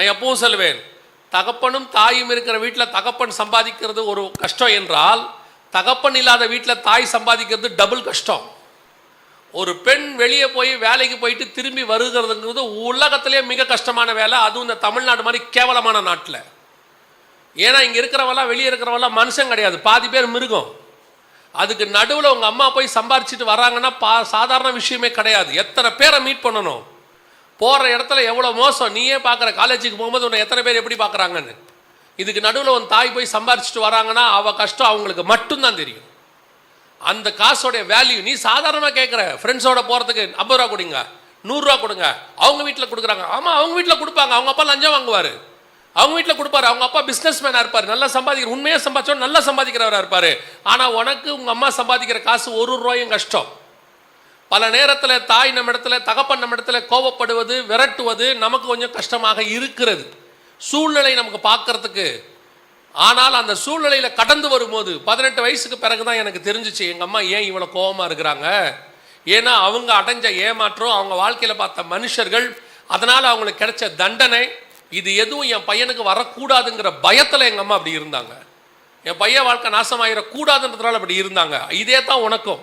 நான் எப்பவும் சொல்லுவேன் தகப்பனும் தாயும் இருக்கிற வீட்டில் தகப்பன் சம்பாதிக்கிறது ஒரு கஷ்டம் என்றால் தகப்பன் இல்லாத வீட்டில் தாய் சம்பாதிக்கிறது டபுள் கஷ்டம். ஒரு பெண் வெளியே போய் வேலைக்கு போயிட்டு திரும்பி வருகிறதுங்கிறது உலகத்திலே மிக கஷ்டமான வேலை அதுவும் இந்த தமிழ்நாடு மாதிரி கேவலமான நாட்டில். ஏன்னா இங்கே இருக்கிறவெல்லாம் வெளியே இருக்கிறவெல்லாம் மனுஷன் கிடையாது பாதி பேர் மிருகம். அதுக்கு நடுவில் உங்கள் அம்மா போய் சம்பாரிச்சிட்டு வராங்கன்னா பா சாதாரண விஷயமே கிடையாது. எத்தனை பேரை மீட் பண்ணணும்? போகிற இடத்துல எவ்வளோ மோசம்? நீயே பார்க்குற காலேஜுக்கு போகும்போது உன்னை எத்தனை பேர் எப்படி பார்க்குறாங்கன்னு? இதுக்கு நடுவில் உன் தாய் போய் சம்பாரிச்சிட்டு வராங்கன்னா அவள் கஷ்டம் அவங்களுக்கு மட்டும்தான் தெரியும். அந்த காசோடைய வேல்யூ நீ சாதாரணமாக கேட்குற ஃப்ரெண்ட்ஸோட போகிறதுக்கு ஐம்பது ரூபா கொடுங்க நூறுரூவா கொடுங்க. அவங்க வீட்டில் கொடுக்குறாங்க. ஆமாம் அவங்க வீட்டில் கொடுப்பாங்க. அவங்க அப்பா லஞ்சம் வாங்குவார். அவங்க வீட்டில் கொடுப்பாரு. அவங்க அப்பா பிஸ்னஸ் மேனாக இருப்பார். நல்லா சம்பாதிக்கிற உண்மையாக சம்பாதிச்சோம் நல்லா சம்பாதிக்கிறவராக இருப்பார். ஆனால் உனக்கு உங்கள் அம்மா சம்பாதிக்கிற காசு ஒரு ரூபாயும் கஷ்டம். பல நேரத்தில் தாய் நம்ம இடத்துல தகப்பன் நம்ம இடத்துல கோபப்படுவது விரட்டுவது நமக்கு கொஞ்சம் கஷ்டமாக இருக்கிறது. சூழ்நிலை நமக்கு பார்க்கறதுக்கு. ஆனால் அந்த சூழ்நிலையில் கடந்து வரும்போது பதினெட்டு வயசுக்கு பிறகு தான் எனக்கு தெரிஞ்சிச்சு எங்கள் அம்மா ஏன் இவ்வளோ கோபமாக இருக்கிறாங்க? ஏன்னா அவங்க அடைஞ்ச ஏமாற்றம் அவங்க வாழ்க்கையில் பார்த்த மனுஷர்கள் அதனால் அவங்களுக்கு கிடைச்ச தண்டனை இது எதுவும் என் பையனுக்கு வரக்கூடாதுங்கிற பயத்தில் எங்கள் அம்மா அப்படி இருந்தாங்க. என் பையன் வாழ்க்கை நாசமாயிடக்கூடாதுன்றதுனால அப்படி இருந்தாங்க. இதே தான் உனக்கும்.